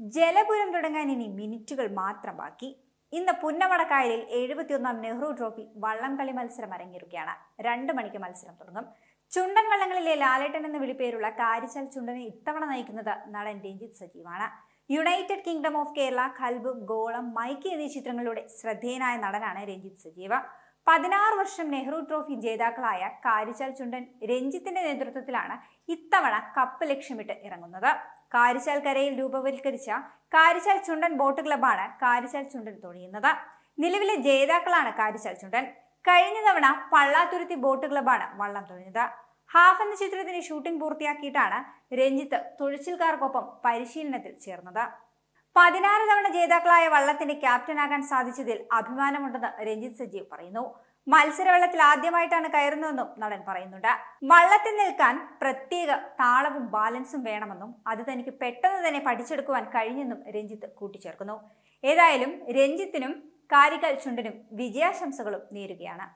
ജലപുരം തുടങ്ങാൻ ഇനി മിനിറ്റുകൾ മാത്രം ബാക്കി. ഇന്ന് പുന്നമടക്കായലിൽ എഴുപത്തിയൊന്നാം നെഹ്റു ട്രോഫി വള്ളംകളി മത്സരം അരങ്ങേറുകയാണ്. രണ്ട് മണിക്ക് മത്സരം തുടങ്ങും. ചുണ്ടൻ വള്ളങ്ങളിലെ ലാലേട്ടൻ എന്ന വിളിപ്പേരുള്ള കാരിച്ചാൽ ചുണ്ടനെ ഇത്തവണ നയിക്കുന്നത് നടൻ Ranjith സജീവാണ്. United kingdom of Kerala Khalb Golam Mike എന്നീ ചിത്രങ്ങളിലൂടെ ശ്രദ്ധേയനായ നടനാണ് രഞ്ജിത്ത് സജീവ. പതിനാറ് വർഷം നെഹ്റു ട്രോഫി ജേതാക്കളായ കാരിച്ചാൽ ചുണ്ടൻ രഞ്ജിത്തിന്റെ നേതൃത്വത്തിലാണ് ഇത്തവണ കപ്പ് ലക്ഷ്യമിട്ട് ഇറങ്ങുന്നത്. കാരിച്ചാൽ കരയിൽ രൂപവൽക്കരിച്ച കാരിച്ചാൽ ചുണ്ടൻ ബോട്ട് ക്ലബാണ് കാരിച്ചാൽ ചുണ്ടൻ തുണിയുന്നത് നിലവിലെ ജേതാക്കളാണ് കാരിച്ചാൽ ചുണ്ടൻ. കഴിഞ്ഞ തവണ പള്ളാത്തുരുത്തി ബോട്ട് ക്ലബാണ് വള്ളം തുഴഞ്ഞത്. ഹാഫ് എന്ന ചിത്രത്തിന്റെ ഷൂട്ടിംഗ് പൂർത്തിയാക്കിയിട്ടാണ് രഞ്ജിത്ത് തുഴച്ചിൽക്കാർക്കൊപ്പം പരിശീലനത്തിൽ ചേർന്നത്. പതിനാറ് തവണ ജേതാക്കളായ വള്ളത്തിന്റെ ക്യാപ്റ്റനാകാൻ സാധിച്ചതിൽ അഭിമാനമുണ്ടെന്ന് രഞ്ജിത്ത് സജീവ് പറയുന്നു. മത്സരവെള്ളത്തിൽ ആദ്യമായിട്ടാണ് കയറുന്നതെന്നും നടൻ പറയുന്നുണ്ട്. വള്ളത്തിൽ നിൽക്കാൻ പ്രത്യേക താളവും ബാലൻസും വേണമെന്നും അത് തനിക്ക് പെട്ടെന്ന് തന്നെ പഠിച്ചെടുക്കുവാൻ കഴിഞ്ഞെന്നും രഞ്ജിത്ത് കൂട്ടിച്ചേർക്കുന്നു. ഏതായാലും രഞ്ജിത്തിനും കാരിക്കൽ ചുണ്ടനും വിജയാശംസകളും നേരുകയാണ്.